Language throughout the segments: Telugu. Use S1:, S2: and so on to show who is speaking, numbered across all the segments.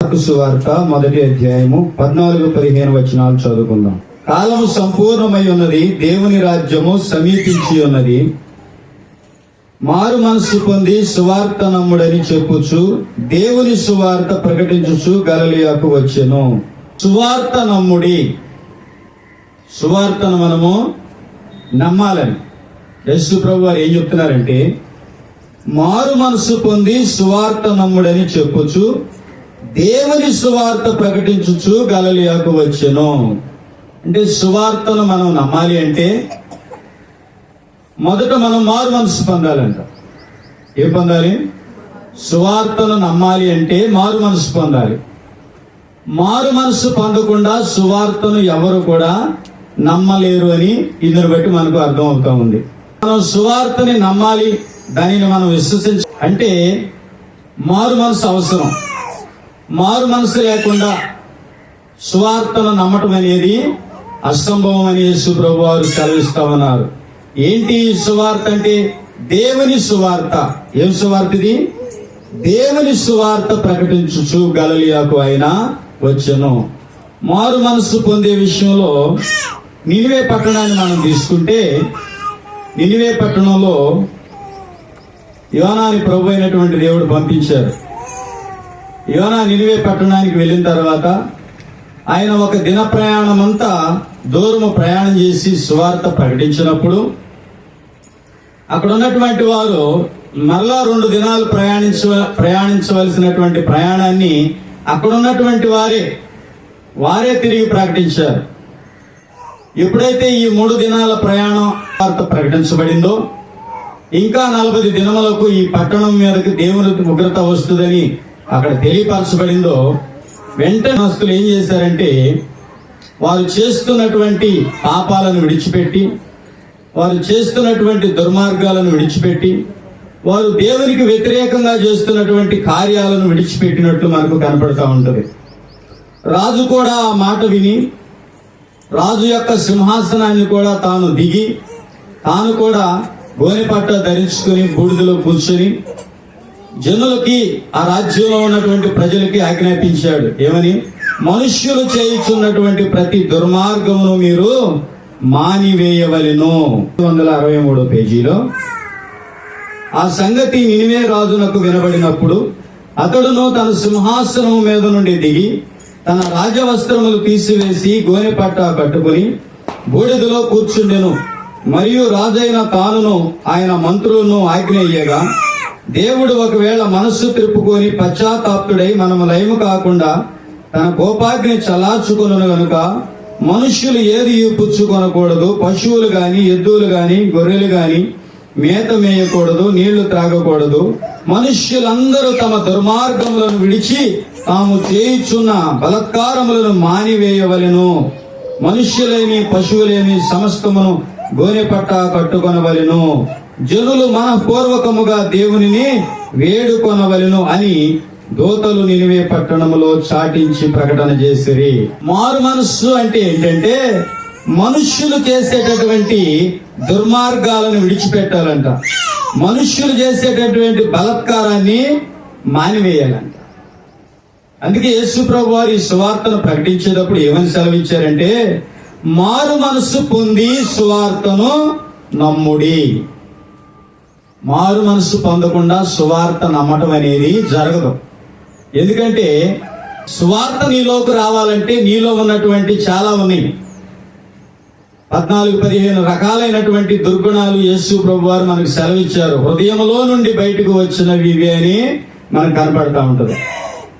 S1: సువార్త మొదటి అధ్యాయము పద్నాలుగు పదిహేను వచనాలు చదువుకుందాం. కాలము సంపూర్ణమై ఉన్నది దేవుని రాజ్యము సమీపించి ఉన్నది. మారు మనస్సు పొంది సువార్త నమ్ముడని చెప్పుచు దేవుని సువార్త ప్రకటించుచు గలలియాకు వచ్చెను. సువార్త నమ్ముడి. సువార్తను మనము నమ్మాలని. యశు ప్రభు వారు ఏం చెప్తున్నారంటే మారు మనసు పొంది సువార్త నమ్ముడని చెప్పుచు దేవుని సువార్త ప్రకటించుచు గలలియాకు వచ్చెను. అంటే సువార్తను మనం నమ్మాలి అంటే మొదట మనం మారు మనసు పొందాలంట. ఏ పొందాలి? సువార్తను నమ్మాలి అంటే మారు మనసు పొందాలి. మారు మనసు పొందకుండా సువార్తను ఎవరు కూడా నమ్మలేరు అని ఇందుని బట్టి మనకు అర్థం అవుతా ఉంది. మనం సువార్తని నమ్మాలి దానిని మనం విశ్వసించ అంటే మారు మనసు అవసరం. మారు మనసు లేకుండా సువార్తను నమ్మటం అనేది అసంభవం అని యేసు ప్రభు వారు సెలవిస్తా ఉన్నారు. ఏంటి సువార్త అంటే? దేవుని సువార్త. ఏం సువార్త ఇది? దేవుని సువార్త ప్రకటించుచు గలలియాకు ఆయన వచ్చను. మారు మనసు పొందే విషయంలో నిలివే పట్టణాన్ని మనం తీసుకుంటే నిలివే పట్టణంలో యోనాని ప్రభు అయినటువంటి దేవుడు పంపించారు. యోనా నిలివే పట్టణానికి వెళ్ళిన తర్వాత ఆయన ఒక దిన ప్రయాణం అంతా దూరము ప్రయాణం చేసి సువార్త ప్రకటించినప్పుడు అక్కడ ఉన్నటువంటి వారు మరలా రెండు దినాలు ప్రయాణించ ప్రయాణించవలసినటువంటి ప్రయాణాన్ని అక్కడ ఉన్నటువంటి వారే వారే తిరిగి ప్రకటించారు. ఎప్పుడైతే ఈ మూడు దినాల ప్రయాణం వార్త ప్రకటించబడిందో ఇంకా నలభై దినములకు ఈ పట్టణం మీదకి దేవుని ఉగ్రత వస్తుందని అక్కడ తెలియపరచబడిందో వెంటనే నస్తులు ఏం చేశారంటే వారు చేస్తున్నటువంటి పాపాలను విడిచిపెట్టి వారు చేస్తున్నటువంటి దుర్మార్గాలను విడిచిపెట్టి వారు దేవునికి వ్యతిరేకంగా చేస్తున్నటువంటి కార్యాలను విడిచిపెట్టినట్లు మనకు కనపడతా ఉంటుంది. రాజు కూడా ఆ మాట విని రాజు యొక్క సింహాసనాన్ని కూడా తాను దిగి తాను కూడా గోనెపట్ట ధరించుకుని బూడిదలో కూర్చొని జనులకి ఆ రాజ్యంలో ఉన్నటువంటి ప్రజలకి ఆజ్ఞాపించాడు. ఏమని? మనుష్యులు చేయించున్నటువంటి ప్రతి దుర్మార్గమును మీరు మానివేయవలెను. వందల అరవై మూడో పేజీలో ఆ సంగతి నినివే రాజునకు వినబడినప్పుడు అతడును తన సింహాసనం మీద నుండి దిగి తన రాజవస్త్రములు తీసివేసి గోనెపట్ట కట్టుకుని బూడిదలో కూర్చుండెను. మరియు రాజైన తానును ఆయన మంత్రులను ఆజ్ఞయ్యగా దేవుడు ఒకవేళ మనస్సు తిప్పుకొని పశ్చాత్తాప్తుడై మనము లయము కాకుండా తన కోపాగ్ని చలార్చుకొను గనుక మనుష్యులు ఏది పుచ్చుకొనకూడదు పశువులు గాని ఎద్దులు గాని గొర్రెలు గాని మేత మేయకూడదు నీళ్ళు త్రాగకూడదు. మనుష్యులందరూ తమ దుర్మార్గములను విడిచి తాము చేయుచున్న బలత్కారములను మానివేయవలెను. మనుష్యులేమి పశువులేమి సమస్తమును గోనెపట్ట కట్టుకొనవలెను. జనులు మనపూర్వకముగా దేవునిని వేడుకొనవలెను అని దోతలు నినివే పట్టణములో చాటించి ప్రకటన చేసిరి. మారు మనస్సు అంటే ఏంటంటే మనుష్యులు చేసేటటువంటి దుర్మార్గాలను విడిచిపెట్టాలంట. మనుష్యులు చేసేటటువంటి బలత్కారాన్ని మానివేయాలంట. అందుకే యేసు ప్రభు వారి సువార్తను ప్రకటించేటప్పుడు ఏమని సెలవిచ్చారంటే మారు మనస్సు పొంది సువార్తను నమ్ముడి. మారు మనస్సు పొందకుండా సువార్త నమ్మటం అనేది జరగదు. ఎందుకంటే సువార్త నీలోకి రావాలంటే నీలో ఉన్నటువంటి చాలా ఉన్నాయి. పద్నాలుగు పదిహేను రకాలైనటువంటి దుర్గుణాలు యేసు ప్రభు వారు మనకు సెలవిచ్చారు. హృదయంలో నుండి బయటకు వచ్చినవి ఇవి అని మనకు కనపడతా ఉంటుంది.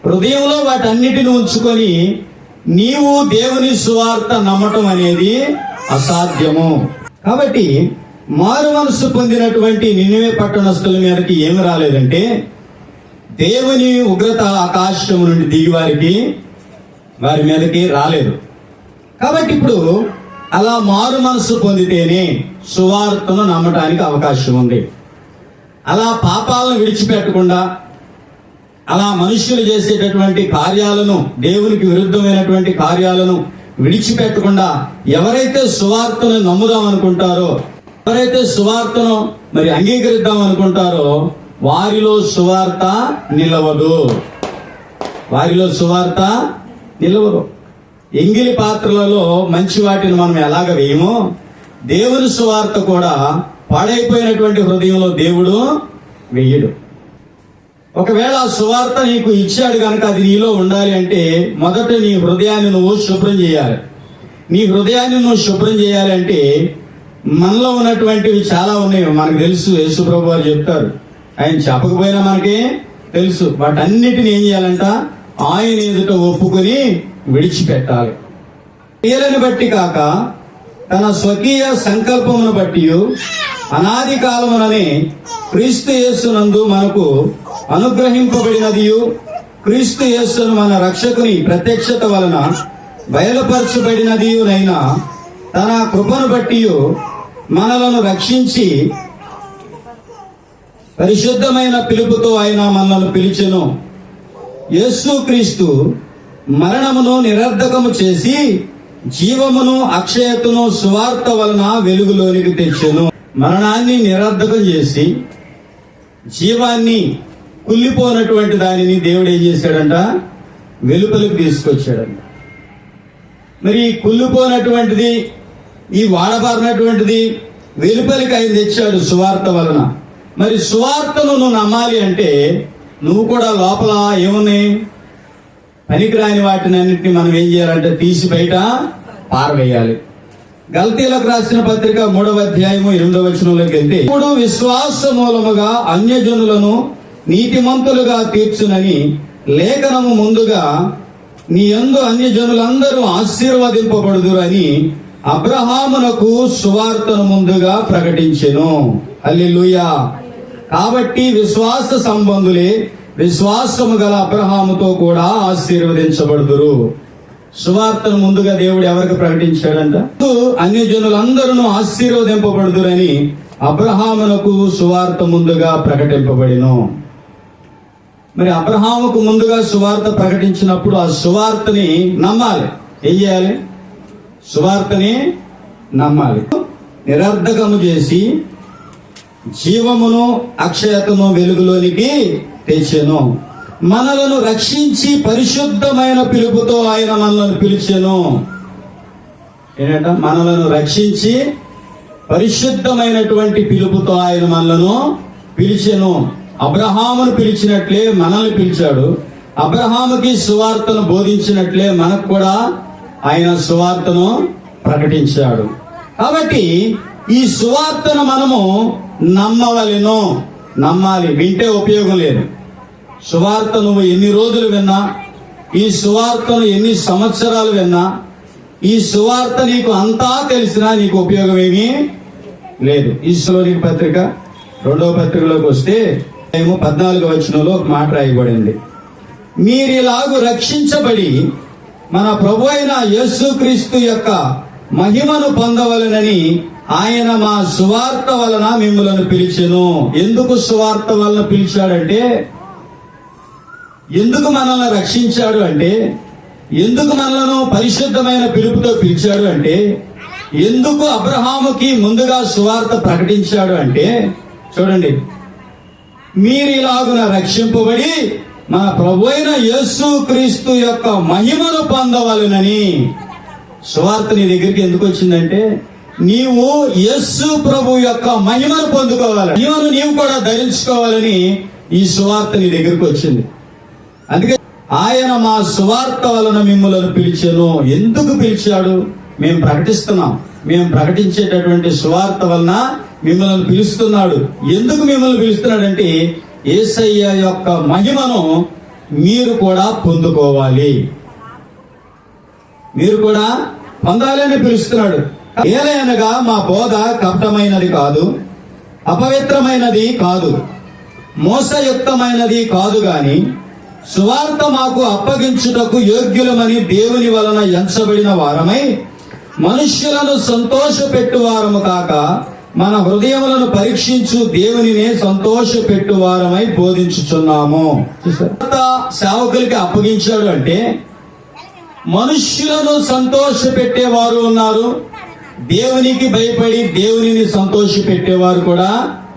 S1: హృదయంలో వాటన్నిటిని ఉంచుకొని నీవు దేవుని సువార్త నమ్మటం అనేది అసాధ్యము. కాబట్టి మారు మనసు పొందినటువంటి నినివే పట్టణస్థుల మీదకి ఏమి రాలేదంటే దేవుని ఉగ్రత ఆకాశం నుండి దిగి వారికి వారి మీదకి రాలేదు. కాబట్టి ఇప్పుడు అలా మారు మనసు పొందితేనే సువార్తను నమ్మటానికి అవకాశం ఉంది. అలా పాపాలను విడిచిపెట్టకుండా అలా మనుషులు చేసేటటువంటి కార్యాలను దేవునికి విరుద్ధమైనటువంటి కార్యాలను విడిచిపెట్టకుండా ఎవరైతే సువార్తను నమ్ముదాం అనుకుంటారో ఎవరైతే సువార్తను మరి అంగీకరిద్దాం అనుకుంటారో వారిలో సువార్త నిలవదు. వారిలో సువార్త నిలవదు. ఎంగిలి పాత్రలలో మంచి వాటిని మనం ఎలాగ వేయమో? దేవుని సువార్త కూడా పాడైపోయినటువంటి హృదయంలో దేవుడు వెయ్యడు ఒకవేళ ఆ సువార్త నీకు ఇచ్చాడు కనుక అది నీలో ఉండాలి అంటే మొదట నీ హృదయాన్ని నువ్వు శుభ్రం చేయాలి. నీ హృదయాన్ని నువ్వు శుభ్రం చేయాలంటే మనలో ఉన్నటువంటివి చాలా ఉన్నాయి. మనకు తెలుసు యేసుప్రభు వారు చెప్తారు. ఆయన చెప్పకపోయినా మనకి తెలుసు. వాటన్నిటిని ఏం చేయాలంట? ఆయన ఎదుట ఒప్పుకొని విడిచిపెట్టాలి. క్రియలను బట్టి కాక తన స్వకీయ సంకల్పమును బట్టి అనాది కాలముననే క్రీస్తు యేసునందు మనకు అనుగ్రహింపబడినదియు. క్రీస్తు యేసును మన రక్షకుని ప్రత్యక్షత వలన బయలుపరచబడినదియునైనా తన కృపను బట్టి మనలను రక్షించి పరిశుద్ధమైన పిలుపుతో ఆయన మనల్ని పిలిచెను. యేసుక్రీస్తు మరణమును నిరర్ధకము చేసి జీవమును అక్షయతను సువార్త వలన వెలుగులోనికి తెచ్చెను. మరణాన్ని నిరర్ధకం చేసి జీవాన్ని కుళ్ళిపోనటువంటి దానిని దేవుడు ఏం చేశాడంట? వెలుపలికి తీసుకొచ్చాడంట. మరి కుళ్ళిపోనటువంటిది ఈ వాడబారినటువంటిది వెలుపలికి ఆయన తెచ్చాడు సువార్త వలన. మరి సువార్తను నువ్వు నమ్మాలి అంటే నువ్వు కూడా లోపల ఏమున్నాయి పనికిరాని వాటిని అన్నింటినీ మనం ఏం చేయాలంటే తీసి బయట పారవేయాలి. గల్తీలకు రాసిన పత్రిక మూడవ అధ్యాయము ఎనిమిదవ వచనంలోకి వెళ్తే ఇప్పుడు విశ్వాస మూలముగా అన్యజనులను నీతిమంతులుగా తీర్చునని లేఖనము ముందుగా నీ ఎందు అన్యజనులందరూ ఆశీర్వదింపబడుదురు అని అబ్రహామునకు సువార్తను ముందుగా ప్రకటించెను. హల్లెలూయా. కాబట్టి విశ్వాస సంబంధులే విశ్వాసము గల అబ్రహాముతో కూడా ఆశీర్వదించబడుదురు. సువార్తను ముందుగా దేవుడు ఎవరికి ప్రకటించాడంట? అన్ని జనులందరూ ఆశీర్వదింపబడుదురని అబ్రహామునకు సువార్త ముందుగా ప్రకటింపబడిను. మరి అబ్రహాముకు ముందుగా సువార్త ప్రకటించినప్పుడు ఆ సువార్తని నమ్మాలి. ఏం చేయాలి? సువార్తని నమ్మాలి. నిరర్ధకము చేసి జీవమును అక్షయతను వెలుగులోనికి తెచ్చాను. మనలను రక్షించి పరిశుద్ధమైన పిలుపుతో ఆయన మనలను పిలిచాను. ఏంటంట మనలను రక్షించి పరిశుద్ధమైనటువంటి పిలుపుతో ఆయన మనలను పిలిచెను. అబ్రహామును పిలిచినట్లే మనల్ని పిలిచాడు. అబ్రహాముకి సువార్తను బోధించినట్లే మనకు కూడా ఆయన సువార్తను ప్రకటించాడు. కాబట్టి ఈ సువార్తను మనము నమ్మవలను. నమ్మాలి వింటే ఉపయోగం లేదు. సువార్త నువ్వు ఎన్ని రోజులు విన్నా ఈ సువార్తను ఎన్ని సంవత్సరాలు విన్నా ఈ సువార్త నీకు అంతా తెలిసినా నీకు ఉపయోగం ఏమీ లేదు. ఈశ్వరునికి పత్రిక రెండవ పత్రికలోకి వస్తే మేము పద్నాలుగు వచనంలో ఒక మాట రాయబడింది. మీరిలాగు రక్షించబడి మన ప్రభు అయిన యేసుక్రీస్తు యొక్క మహిమను పొందవలనని ఆయన మా సువార్త వలన మిమ్మలను పిలిచెను. ఎందుకు సువార్త వలన పిలిచాడంటే ఎందుకు మనల్ని రక్షించాడు అంటే ఎందుకు మనలను పరిశుద్ధమైన పిలుపుతో పిలిచాడు అంటే ఎందుకు అబ్రహాముకి ముందుగా సువార్త ప్రకటించాడు అంటే చూడండి మీరు ఇలాగున రక్షింపబడి మన ప్రభు అయిన యేసు క్రీస్తు యొక్క మహిమను పొందవలనని సువార్త నీ దగ్గరికి ఎందుకు వచ్చిందంటే నీవు యేసు ప్రభు యొక్క మహిమను పొందుకోవాలి. మహిమను నీవు కూడా ధరించుకోవాలని ఈ సువార్త నీ దగ్గరికి వచ్చింది. అందుకే ఆయన మా సువార్త వలన మిమ్మల్ని పిలిచాను. ఎందుకు పిలిచాడు? మేము ప్రకటిస్తున్నాం. మేము ప్రకటించేటటువంటి సువార్త వలన మిమ్మల్ని పిలుస్తున్నాడు. ఎందుకు మిమ్మల్ని పిలుస్తున్నాడంటే ఏసయ్య యొక్క మహిమను మీరు కూడా పొందుకోవాలి. మీరు కూడా పొందాలని పిలుస్తున్నాడు. ఏలయనగా మా బోధ కపటమైనది కాదు అపవిత్రమైనది కాదు మోసయుక్తమైనది కాదు గాని సువార్త మాకు అప్పగించుటకు యోగ్యులమని దేవుని వలన ఎంచబడిన వారమై మనుష్యులను సంతోషపెట్టు వారము కాక మన హృదయములను పరీక్షించు దేవునినే సంతోషపెట్టు వారమై బోధించుచున్నాము సేవకులకి అప్పగించాడు అంటే మనుష్యులను సంతోష పెట్టేవారు ఉన్నారు దేవునికి భయపడి దేవునిని సంతోష పెట్టేవారు కూడా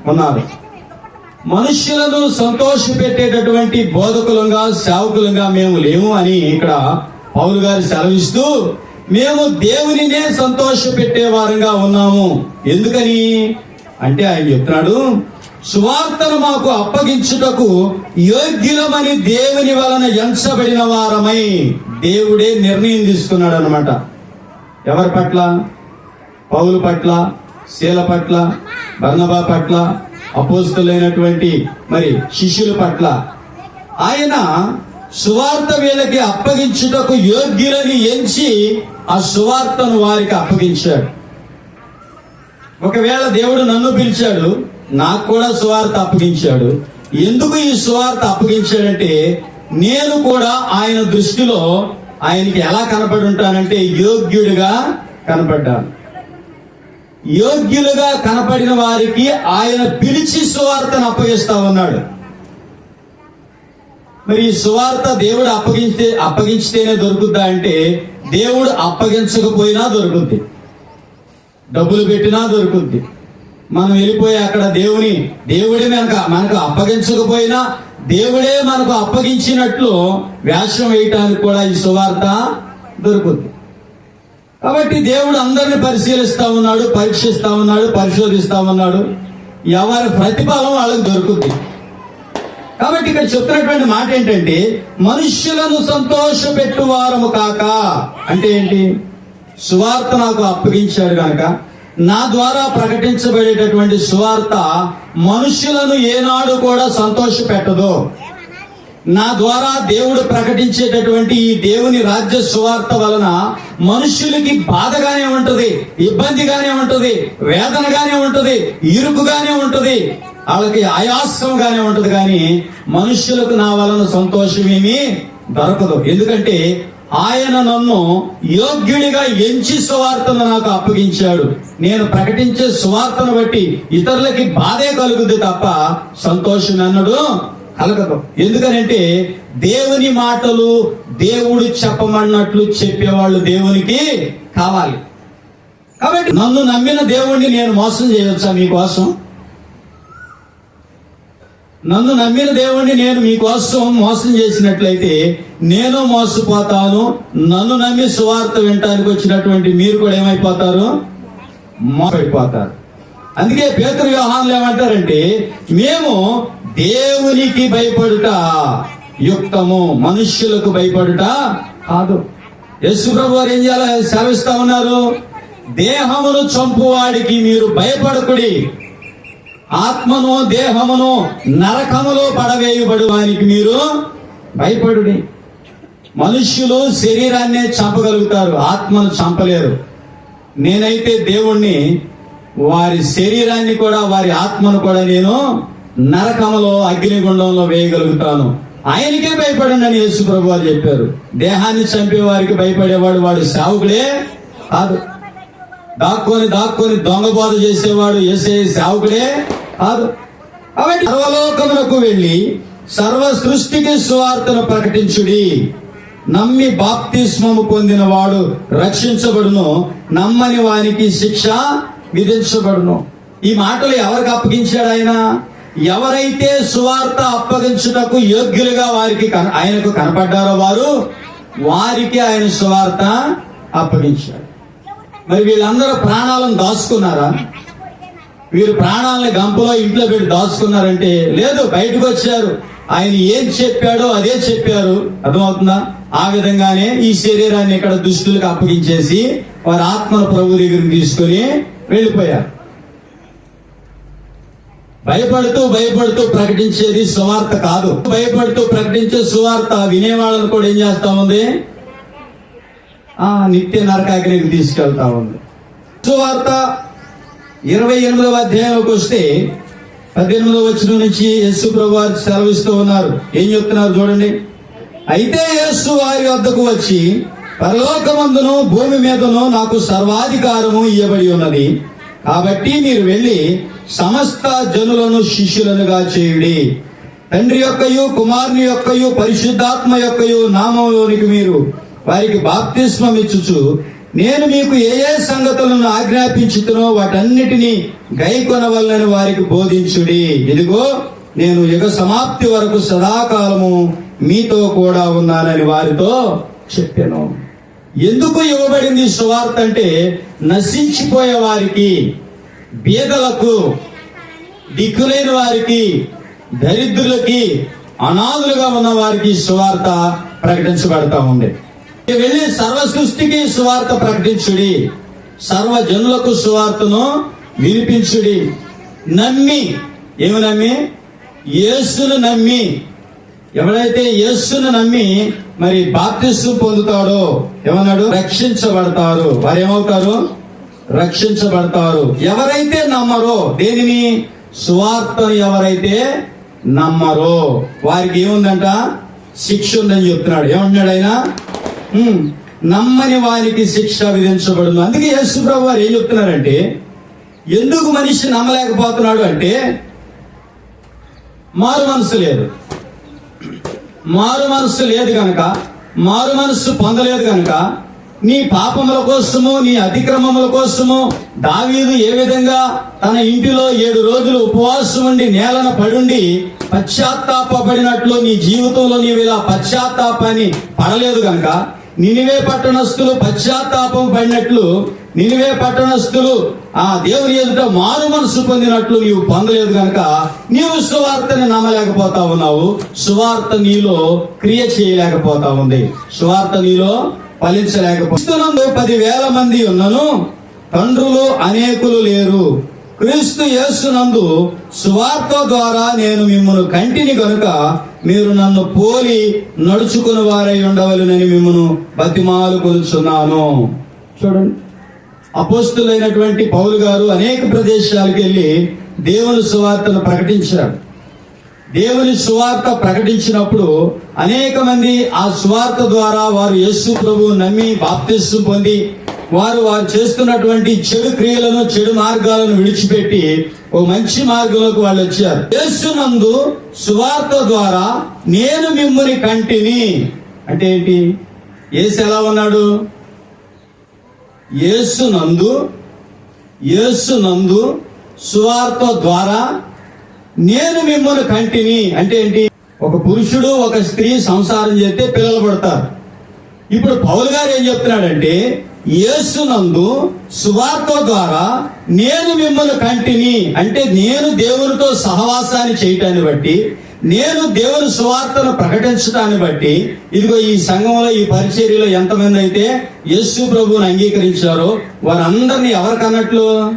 S1: ఉన్నారు. మనుష్యులను సంతోష పెట్టేటటువంటి బోధకులంగా సేవకులంగా మేము లేము అని ఇక్కడ పౌలు గారు సెలవిస్తూ మేము దేవునినే సంతోష పెట్టే వారంగా ఉన్నాము. ఎందుకని? అంటే ఆయన చెప్తున్నాడు సువార్తను మాకు అప్పగించుటకు యోగ్యులమని దేవుని వలన ఎంచబడిన వారమై దేవుడే నిర్ణయం తీసుకున్నాడు అనమాట ఎవరి పట్ల? పౌలు పట్ల శీల పట్ల బర్ణబా పట్ల అపోస్తులైనటువంటి మరి శిష్యుల పట్ల. ఆయన సువార్త వీళ్ళకి అప్పగించుటకు యోగ్యులని ఎంచి ఆ సువార్తను వారికి అప్పగించాడు. ఒకవేళ దేవుడు నన్ను పిలిచాడు నాకు కూడా సువార్త అప్పగించాడు. ఎందుకు ఈ సువార్త అప్పగించాడంటే నేను కూడా ఆయన దృష్టిలో ఆయనకి ఎలా కనపడి ఉంటానంటే యోగ్యుడిగా కనపడ్డాను. యోగ్యులుగా కనపడిన వారికి ఆయన పిలిచి సువార్తను అప్పగిస్తా ఉన్నాడు. మరి ఈ సువార్త దేవుడు అప్పగిస్తే అప్పగించితేనే దొరుకుద్దా అంటే దేవుడు అప్పగించకపోయినా దొరుకుద్ది. డబ్బులు పెట్టినా దొరుకుద్ది. మనం వెళ్ళిపోయి అక్కడ దేవుని దేవుడే మనకు మనకు అప్పగించకపోయినా దేవుడే మనకు అప్పగించినట్లు వేషం వేయటానికి కూడా ఈ సువార్త దొరుకుద్ది. కాబట్టి దేవుడు అందరిని పరిశీలిస్తా ఉన్నాడు పరీక్షిస్తా ఉన్నాడు పరిశోధిస్తా ఉన్నాడు. ఎవరి ప్రతిఫలం వాళ్ళకి దొరుకుద్ది. కాబట్టి ఇక్కడ చెప్తున్నటువంటి మాట ఏంటంటే మనుష్యులను సంతోష పెట్టువారము కాక. అంటే ఏంటి? సువార్త నాకు అప్పగించాడు కనుక నా ద్వారా ప్రకటించబడేటటువంటి సువార్త మనుష్యులను ఏనాడు కూడా సంతోష పెట్టదు నా ద్వారా దేవుడు ప్రకటించేటటువంటి ఈ దేవుని రాజ్య సువార్త వలన మనుష్యులకి బాధగానే ఉంటది ఇబ్బందిగానే ఉంటది వేదనగానే ఉంటది ఇరుకుగానే ఉంటది. వాళ్ళకి ఆయాసంగానే ఉంటది కానీ మనుష్యులకు నా వలన సంతోషమేమీ దొరకదు. ఎందుకంటే ఆయన నన్ను యోగ్యుడిగా ఎంచి సువార్తను నాకు అప్పగించాడు. నేను ప్రకటించే సువార్తను బట్టి ఇతరులకి బాధే కలుగుద్ది తప్ప సంతోషం అన్నడు కలగదు. ఎందుకనంటే దేవుని మాటలు దేవుడు చెప్పమన్నట్లు చెప్పేవాళ్ళు దేవునికి కావాలి. కాబట్టి నన్ను నమ్మిన దేవుణ్ణి నేను మోసం చేయొచ్చా మీకోసం? నన్ను నమ్మిన దేవుణ్ణి నేను మీకోసం మోసం చేసినట్లయితే నేను మోసపోతాను నన్ను నమ్మి సువార్త వినటానికి వచ్చినటువంటి మీరు కూడా ఏమైపోతారు? మోసపోతారు. అందుకే పేతురు వ్యవహారంలో ఏమంటారంటే మేము దేవునికి భయపడుట యుక్తము మనుష్యులకు భయపడుట కాదు. యశు ప్రభు వారు ఏం చేయాలి సెలవిస్తా ఉన్నారు? దేహమును చంపువాడికి మీరు భయపడకుడి. ఆత్మను దేహమును నరకములో పడవేయబడు వారికి మీరు భయపడు మనుష్యులు శరీరాన్నే చంపగలుగుతారు ఆత్మను చంపలేరు. నేనైతే దేవుణ్ణి వారి శరీరాన్ని కూడా వారి ఆత్మను కూడా నేను నరకములో అగ్నిగుండంలో వేయగలుగుతాను. ఆయనకే భయపడండి అని యేసు ప్రభు వారు చెప్పారు. దేహాన్ని చంపే వారికి భయపడేవాడు వాడు సావుకుడే కాదు. దాక్కొని దాక్కొని దొంగబోధ చేసేవాడు ఏసే సావుకుడే కాదు కాబట్టి వెళ్ళి సర్వ సృష్టికి సువార్తను ప్రకటించుడి. నమ్మి బాప్తిస్మము పొందిన వాడు రక్షించబడును. నమ్మని వానికి శిక్ష విధించబడును. ఈ మాటలు ఎవరికి అప్పగించాడు ఆయన? ఎవరైతే సువార్త అప్పగించుటకు యోగ్యులుగా వారికి కన- ఆయనకు కనపడ్డారో వారు వారికి ఆయన సువార్త అప్పగించాడు. మరి వీళ్ళందరూ ప్రాణాలను దాచుకున్నారా? వీరు ప్రాణాలని గంపలో ఇంట్లో పెట్టి దాచుకున్నారంటే లేదు బయటకు వచ్చారు. ఆయన ఏం చెప్పాడో అదే చెప్పారు. అర్థమవుతుందా? ఆ విధంగానే ఈ శరీరాన్ని ఇక్కడ దుష్టులకు అప్పగించేసి వారి ఆత్మను ప్రభు దగ్గరికి తీసుకుని వెళ్ళిపోయారు. భయపడుతూ భయపడుతూ ప్రకటించేది సువార్త కాదు. భయపడుతూ ప్రకటించే సువార్త వినేవాళ్ళని కూడా ఏం చేస్తా ఉంది? ఆ నిత్య నరకాగ్నికి తీసుకెళ్తా ఉంది. సువార్త ఇరవై ఎనిమిదవ అధ్యాయంలోకి వస్తే పద్దెనిమిదవ వచ్చిన నుంచి యస్సు ప్రభు వారు సెలవిస్తూ ఉన్నారు. ఏం చెప్తున్నారు చూడండి. అయితే యేసు వారి వద్దకు వచ్చి పరలోకమందును భూమి మీదను నాకు సర్వాధికారము ఇవ్వబడి ఉన్నది. కాబట్టి మీరు వెళ్ళి సమస్త జనులను శిష్యులనుగా చేయుడి. తండ్రి యొక్కయు కుమారుని యొక్కయు పరిశుద్ధాత్మ యొక్కయు నామంలోనికి మీరు వారికి బాప్తిస్మం ఇచ్చుచు నేను మీకు ఏ ఏ సంగతులను ఆజ్ఞాపించుతునో వాటన్నిటినీ గైకొనవల్లని వారికి బోధించుడి. ఇదిగో నేను యుగ సమాప్తి వరకు సదాకాలము మీతో కూడా ఉన్నానని వారితో చెప్పాను. ఎందుకు ఇవ్వబడింది సువార్త అంటే నశించిపోయే వారికి బీదలకు దిక్కులేని వారికి దరిద్రులకి అనాథులుగా ఉన్న వారికి సువార్త ప్రకటించబడతా ఉంది. వెళ్ళి సర్వ సృష్టికి సువార్త ప్రకటించుడి. సర్వ జనులకు సువార్తను వినిపించుడి. నమ్మి. ఏమి నమ్మి? యేసును నమ్మి. ఎవరైతే యేసును నమ్మి మరి బాప్తిస్సు పొందుతాడో ఏమన్నాడు? రక్షించబడతారు. వారు ఏమవుతారు రక్షించబడతారు. ఎవరైతే నమ్మరో దేనిని? సువార్తను ఎవరైతే నమ్మరో. వారికి ఏముందంట? శిక్ష ఉందని చెప్తున్నాడు. ఏమంటున్నాడు ఆయన? నమ్మని వారికి శిక్ష విధించబడును. అందుకే యేసు ప్రభు వారు ఏం చెప్తున్నారంటే ఎందుకు మనిషి నమ్మలేకపోతున్నాడు అంటే మారు మనసు లేదు. మారు మనసు లేదు కనుక మారు మనస్సు పొందలేదు కనుక నీ పాపముల కోసము నీ అతిక్రమముల కోసము దావీదు ఏ విధంగా తన ఇంటిలో ఏడు రోజులు ఉపవాసం ఉండి నేలన పడుండి పశ్చాత్తాపడినట్లు నీ జీవితంలో నీవు ఇలా పశ్చాత్తాపాన్ని పడలేదు కనుక నినివే పట్టణస్థులు పశ్చాత్తాపం పడినట్లు నినివే పట్టణస్థులు ఆ దేవుని ఎదుట మారు మనసు పొందినట్లు నీవు పొందలేదు గనక నీవు సువార్తని నమ్మలేకపోతా ఉన్నావు. సువార్త నీలో క్రియ చేయలేకపోతా ఉంది. సువార్త నీలో ఫలించలేకపోతున్నందు పదివేల మంది ఉన్నను తండ్రులు అనేకులు లేరు. క్రీస్తు యేసునందు సువార్త ద్వారా నేను మిమ్మల్ని కంటిని కనుక మీరు నన్ను పోలి నడుచుకుని వారై ఉండవలనని మిమ్మను బతిమాలు కొలుచున్నాను. చూడండి. అపోస్తులైనటువంటి పౌలు గారు అనేక ప్రదేశాలకు వెళ్ళి దేవుని సువార్తను ప్రకటించారు. దేవుని సువార్త ప్రకటించినప్పుడు అనేక మంది ఆ సువార్త ద్వారా వారు యేసు ప్రభు నమ్మి బాప్తిస్సు పొంది వారు వారు చేస్తున్నటువంటి చెడు క్రియలను చెడు మార్గాలను విడిచిపెట్టి ఓ మంచి మార్గంలోకి వాళ్ళు వచ్చారు. యేసునందు సువార్త ద్వారా నేను మిమ్మల్ని కంటిని. అంటే ఏంటి? యేసు ఎలా ఉన్నాడు? యేసునందు యేసునందు సువార్త ద్వారా నేను మిమ్మల్ని కంటిని. అంటే ఏంటి? ఒక పురుషుడు ఒక స్త్రీ సంసారం చేస్తే పిల్లలు పడతారు. ఇప్పుడు పౌలు గారు ఏం చెప్తున్నాడంటే యేసునందు సువార్త ద్వారా నేను మిమ్మల్ని కంటిని అంటే నేను దేవునితో సహవాసాన్ని చేయటాన్ని బట్టి నేను దేవుని సువార్తను ప్రకటించడాన్ని బట్టి ఇదిగో ఈ సంఘంలో ఈ పరిచర్యలో ఎంతమంది అయితే యేసు ప్రభువుని అంగీకరించారో వారందరినీ ఎవరికన్నట్లు?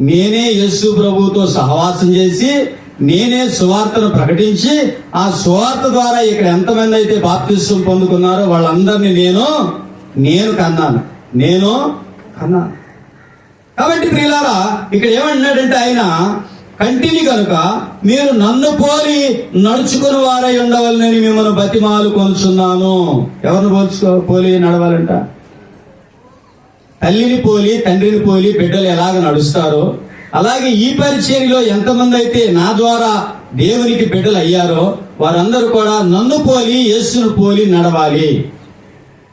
S1: నేనే యేసు ప్రభువుతో సహవాసం చేసి నేనే సువార్తను ప్రకటించి ఆ సువార్త ద్వారా ఇక్కడ ఎంతమంది అయితే బాప్తిస్వం పొందుకున్నారో వాళ్ళందరినీ నేను నేను కన్నాను. నేను కన్నాను. కాబట్టి ప్రియులారా ఇక్కడ ఏమంటున్నాడంటే ఆయన కంటిని కనుక మీరు నన్ను పోలి నడుచుకుని వారై ఉండవాలని మిమ్మల్ని బతిమాలు కొనుచున్నాను ఎవరిని పోల్చుకో పోలి నడవాలంట? తల్లిని పోలి తండ్రిని పోలి బిడ్డలు ఎలాగ నడుస్తారో అలాగే ఈ పరిచర్యలో ఎంతమంది అయితే నా ద్వారా దేవునికి బిడ్డలు అయ్యారో వారందరూ కూడా నన్ను పోలి యేసును పోలి నడవాలి.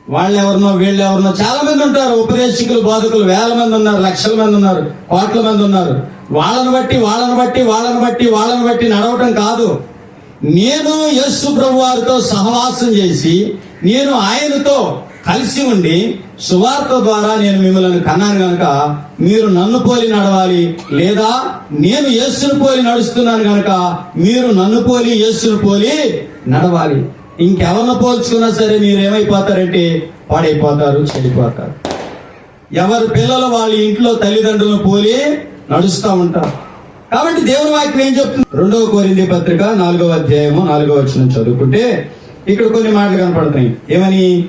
S1: వాళ్ళెవరినో వీళ్ళెవరినో చాలా మంది ఉంటారు. ఉపదేశకులు బోధకులు వేల మంది ఉన్నారు లక్షల మంది ఉన్నారు కోట్ల మంది ఉన్నారు. వాళ్ళని బట్టి వాళ్ళని బట్టి వాళ్ళని బట్టి వాళ్ళని బట్టి నడవటం కాదు. నేను యేసు ప్రభు వారితో సహవాసం చేసి నేను ఆయనతో కలిసి ఉండి సువార్త ద్వారా నేను మిమ్మల్ని కన్నాను కనుక మీరు నన్ను పోలి నడవాలి లేదా నేను యేసును పోలి నడుస్తున్నాను కనుక మీరు నన్ను పోలి యేసును పోలి నడవాలి. ఇంకెవరిని పోల్చుకున్నా సరే మీరు ఏమైపోతారంటే పాడైపోతారు చెడిపోతారు. ఎవరి పిల్లలు వాళ్ళ ఇంట్లో తల్లిదండ్రులను పోలి నడుస్తూ ఉంటారు. కాబట్టి దేవుని వాక్యం ఏం చెప్తుంది? రెండవ కోరింది పత్రిక నాలుగవ అధ్యాయము నాలుగవ వచ్చిన చదువుకుంటే ఇక్కడ కొన్ని మాటలు కనపడుతున్నాయి ఏమని?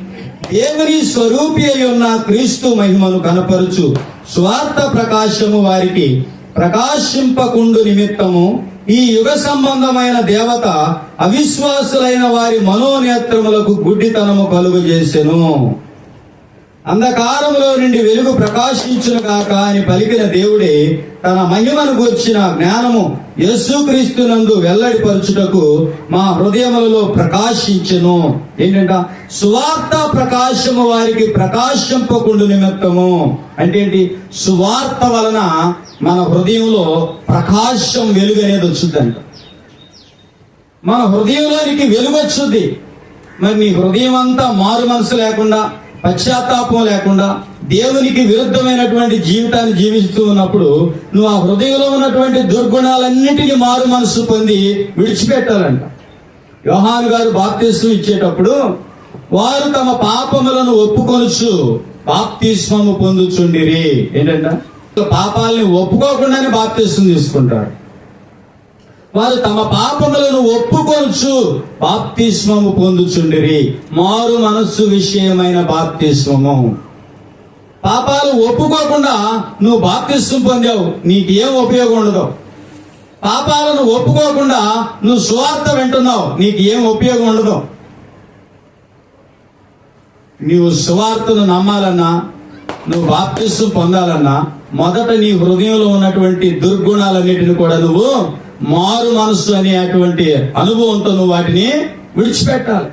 S1: దేవుని స్వరూపి అయి ఉన్న క్రీస్తు మహిమను కనపరుచు స్వార్థ ప్రకాశము వారికి ప్రకాశింపకుండు నిమిత్తము ఈ యుగ సంబంధమైన దేవత అవిశ్వాసులైన వారి మనోనేత్రములకు గుడ్డితనము కలుగు చేసెను. అంధకారంలో నుండి వెలుగు ప్రకాశించును కాక అని పలికిన దేవుడే తన మహిమను గూర్చిన జ్ఞానము యేసుక్రీస్తునందు వెల్లడిపరచుటకు మా హృదయములలో ప్రకాశించను. ఏంటంట? సువార్త ప్రకాశము వారికి ప్రకాశింపకుండు నిమిత్తము. అంటే ఏంటి? సువార్త వలన మన హృదయంలో ప్రకాశం వెలుగు అనేది వచ్చిందంట. మన హృదయంలోనికి వెలుగొచ్చుద్ది. మరి నీ హృదయం అంతా మారు మనసు లేకుండా పశ్చాత్తాపం లేకుండా దేవునికి విరుద్ధమైనటువంటి జీవితాన్ని జీవిస్తూ ఉన్నప్పుడు నువ్వు ఆ హృదయంలో ఉన్నటువంటి దుర్గుణాలన్నింటినీ మారు మనసు పొంది విడిచిపెట్టాలంట. యోహాను గారు బాప్తీసు ఇచ్చేటప్పుడు వారు తమ పాపములను ఒప్పుకొనుచు బాప్తిస్మము పొందుచుండిరి. ఏంటంట? పాపాలని ఒప్పుకోకుండానే బాప్తిస్వం తీసుకుంటారు. వారు తమ పాపములను ఒప్పుకొనుచు బాప్తిస్మము పొందుచుండిరి. మారు మనస్సు విషయమైన బాప్తిస్మము. పాపాలు ఒప్పుకోకుండా నువ్వు బాప్తిస్వం పొందావు. నీకేం ఉపయోగం ఉండదు. పాపాలను ఒప్పుకోకుండా నువ్వు సువార్త వింటున్నావు. నీకు ఏం ఉపయోగం ఉండదు. నీవు సువార్తను నమ్మాలన్నా నువ్వు బాప్తిస్వం పొందాలన్నా మొదట నీ హృదయంలో ఉన్నటువంటి దుర్గుణాలన్నిటిని కూడా నువ్వు మారు మనస్సు అనేటువంటి అనుభవంతో నువ్వు వాటిని విడిచిపెట్టాలి.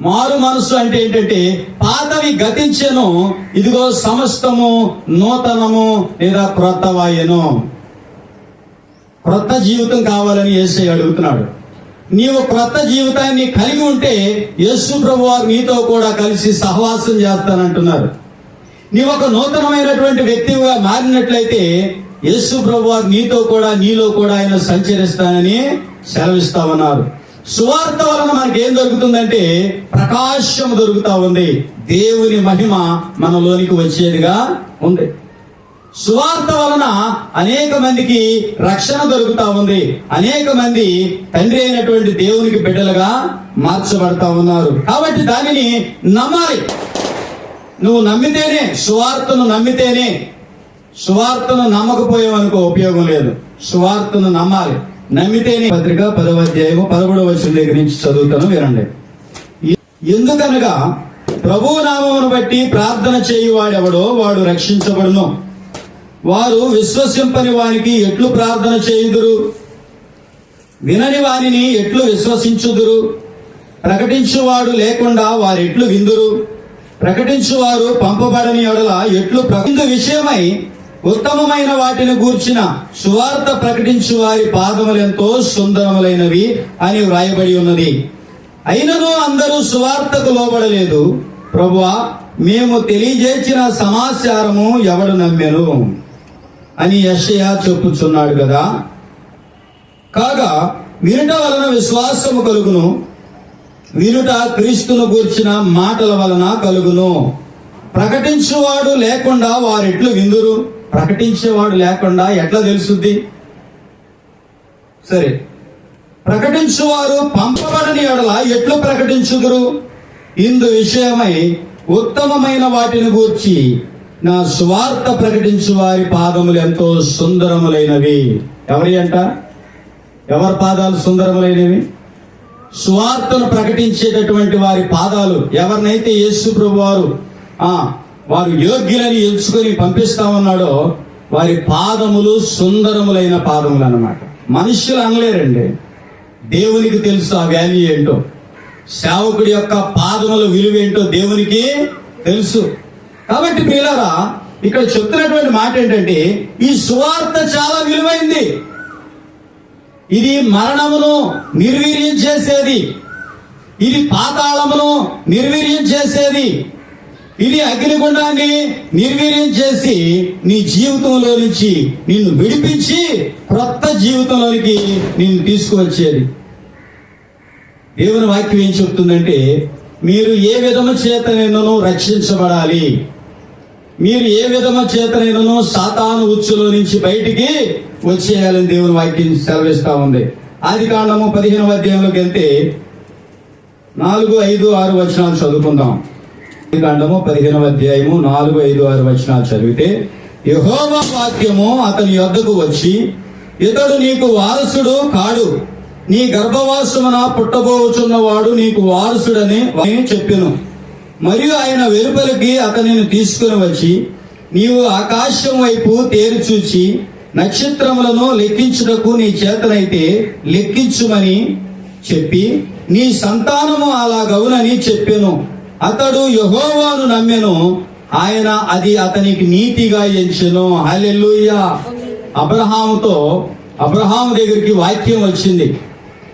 S1: మారు మనసు అంటే ఏంటంటే పాతవి గతించెను ఇదిగో సమస్తము నూతనము లేదా క్రొత్త వాయను క్రొత్త జీవితం కావాలని ఏసై అడుగుతున్నాడు. నీవు క్రొత్త జీవితాన్ని కలిగి ఉంటే యేసు ప్రభు వారు నీతో కూడా కలిసి సహవాసం చేస్తానంటున్నారు. నీవు ఒక నూతనమైనటువంటి వ్యక్తిగా మారినట్లయితే యేసు ప్రభు నీతో కూడా నీలో కూడా ఆయన సంచరిస్తానని సెలవిస్తామన్నారు. సువార్త వలన మనకి ఏం దొరుకుతుందంటే ప్రకాశం దొరుకుతా ఉంది. దేవుని మహిమ మనలోనికి వచ్చేదిగా ఉంది. సువార్త వలన అనేక మందికి రక్షణ దొరుకుతా ఉంది. అనేక మంది తండ్రి అయినటువంటి దేవునికి బిడ్డలుగా మార్చబడతా ఉన్నారు. కాబట్టి దానిని నమ్మాలి. నువ్వు నమ్మితేనే సువార్తను నమ్మితేనే సువార్తను నమ్మకపోయావనుకో ఉపయోగం లేదు. సువార్తను నమ్మాలి. నమ్మితేనే పత్రిక పదవ అధ్యాయము పదమూడవ వచ్చిన దగ్గర నుంచి చదువుతాను వినండి. ఎందుకనగా ప్రభు నామమును బట్టి ప్రార్థన చేయువాడెవడో వాడు రక్షించబడును. వారు విశ్వసింపని వానికి ఎట్లు ప్రార్థన చేయుదురు? వినని వారిని ఎట్లు విశ్వసించుదురు? ప్రకటించువాడు లేకుండా వారెట్లు విందురు? ప్రకటించువారు పంపబడని ఎడల ఎట్లు ప్రకృతి విషయమై ఉత్తమమైన వాటిని గూర్చిన సువార్త ప్రకటించు వారి పాదములెంతో సుందరములైనవి అని వ్రాయబడి ఉన్నది. అయినను అందరూ సువార్తకు లోబడలేదు. ప్రభువా మేము తెలియజేసిన సమాచారము ఎవడు నమ్మెను? అని యెషయా చెప్పుచున్నాడు కదా. కాగా వినుట వలన విశ్వాసము కలుగును. వినుట క్రీస్తును గూర్చిన మాటల వలన కలుగును. ప్రకటించువాడు లేకుండా వారిట్లు విందురు? ప్రకటించేవాడు లేకుండా ఎట్లా తెలుసుద్ది? సరే. ప్రకటించువారు పంపబడని ఎడల ఎట్లు ప్రకటించుదురు? ఇందు విషయమై ఉత్తమమైన వాటిని గూర్చి నా స్వార్థ ప్రకటించు వారి పాదములు ఎంతో సుందరములైనవి. ఎవరి అంట? ఎవరి పాదాలు సుందరములైనవి? స్వార్థను ప్రకటించేటటువంటి వారి పాదాలు ఎవరినైతే యేసు ప్రభు వారు వారు యోగ్యులని ఎంచుకొని పంపిస్తామన్నాడో వారి పాదములు సుందరములైన పాదములు అన్నమాట. మనుషులు అనలేరండి. దేవునికి తెలుసు ఆ వాల్యూ ఏంటో. సేవకుడి యొక్క పాదముల విలువ ఏంటో దేవునికి తెలుసు. కాబట్టి ప్రియులారా ఇక్కడ చెప్తున్నటువంటి మాట ఏంటంటే ఈ సువార్త చాలా విలువైంది. ఇది మరణమును నిర్వీర్యం చేసేది. ఇది పాతాళమును నిర్వీర్యం చేసేది. ఇది అగ్నిగుండాన్ని నిర్వీర్యం చేసి నీ జీవితంలో నుంచి నిన్ను విడిపించి క్రొత్త జీవితంలోనికి నిన్ను తీసుకువచ్చేది. దేవుని వాక్యం ఏం చెప్తుందంటే మీరు ఏ విధము చేతనైనను రక్షించబడాలి. మీరు ఏ విధము చేతనైనను సాతాను ఉచ్చులో నుంచి బయటికి వచ్చేయాలని దేవుని వాక్యం సెలవిస్తా ఉంది. ఆది కాండము పదిహేనవ అధ్యాయంలోకి వెళ్తే నాలుగు ఐదు ఆరు వచనాలు చదువుకుందాం. కాండము పదిహేనవ అధ్యాయము నాలుగు ఐదు ఆరు వచనాలు చదివితే యహోవా వాక్యము అతని యొద్దకు వచ్చి ఇతడు నీకు వారసుడు కాడు. నీ గర్భవాసమున పుట్టబోచున్నవాడు నీకు వారసుడని వాని మరియు ఆయన వెలుపలికి అతనిని తీసుకుని వచ్చి నీవు ఆకాశం వైపు తేరి చూచి నక్షత్రములను లెక్కించుటకు నీ చేతనైతే లెక్కించుమని చెప్పి నీ సంతానము అలా గవునని చెప్పాను. అతడు యహోవాను నమ్మెను. ఆయన అది అతనికి నీతిగా ఎంచెను. హలెల్లుయ్య అబ్రహాముతో అబ్రహాం దగ్గరికి వాక్యం వచ్చింది.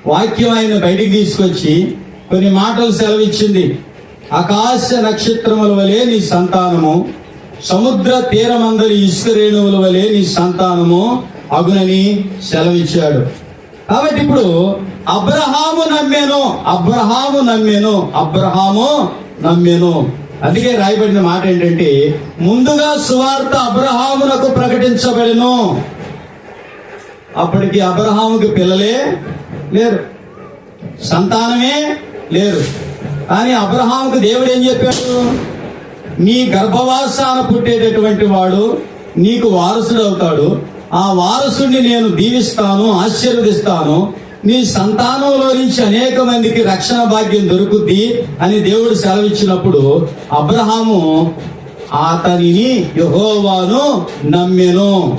S1: వాక్యం ఆయన బయటికి తీసుకొచ్చి కొన్ని మాటలు సెలవిచ్చింది. ఆకాశ నక్షత్రముల వలె నీ సంతానము సముద్ర తీరమందరి ఇసుక రేణువుల వలె నీ సంతానము అగునని సెలవిచ్చాడు. కాబట్టి ఇప్పుడు అబ్రహాము నమ్మేను అబ్రహాము నమ్మేను అబ్రహాము నమ్మెను. అందుకే రాయబడిన మాట ఏంటంటే ముందుగా సువార్త అబ్రహామునకు ప్రకటించబడను. అప్పటికి అబ్రహాముకి పిల్లలే లేరు. సంతానమే లేరు. కానీ అబ్రహాముకు దేవుడు ఏం చెప్పాడు? నీ గర్భవాసాన పుట్టేటటువంటి వాడు నీకు వారసుడు అవుతాడు ఆ వారసుడిని నేను దీవిస్తాను ఆశీర్వదిస్తాను. నీ సంతానంలో నుంచి అనేక మందికి రక్షణ భాగ్యం దొరుకుద్ది అని దేవుడు సెలవిచ్చినప్పుడు అబ్రహాము అతనిని యహోవాను నమ్మెను.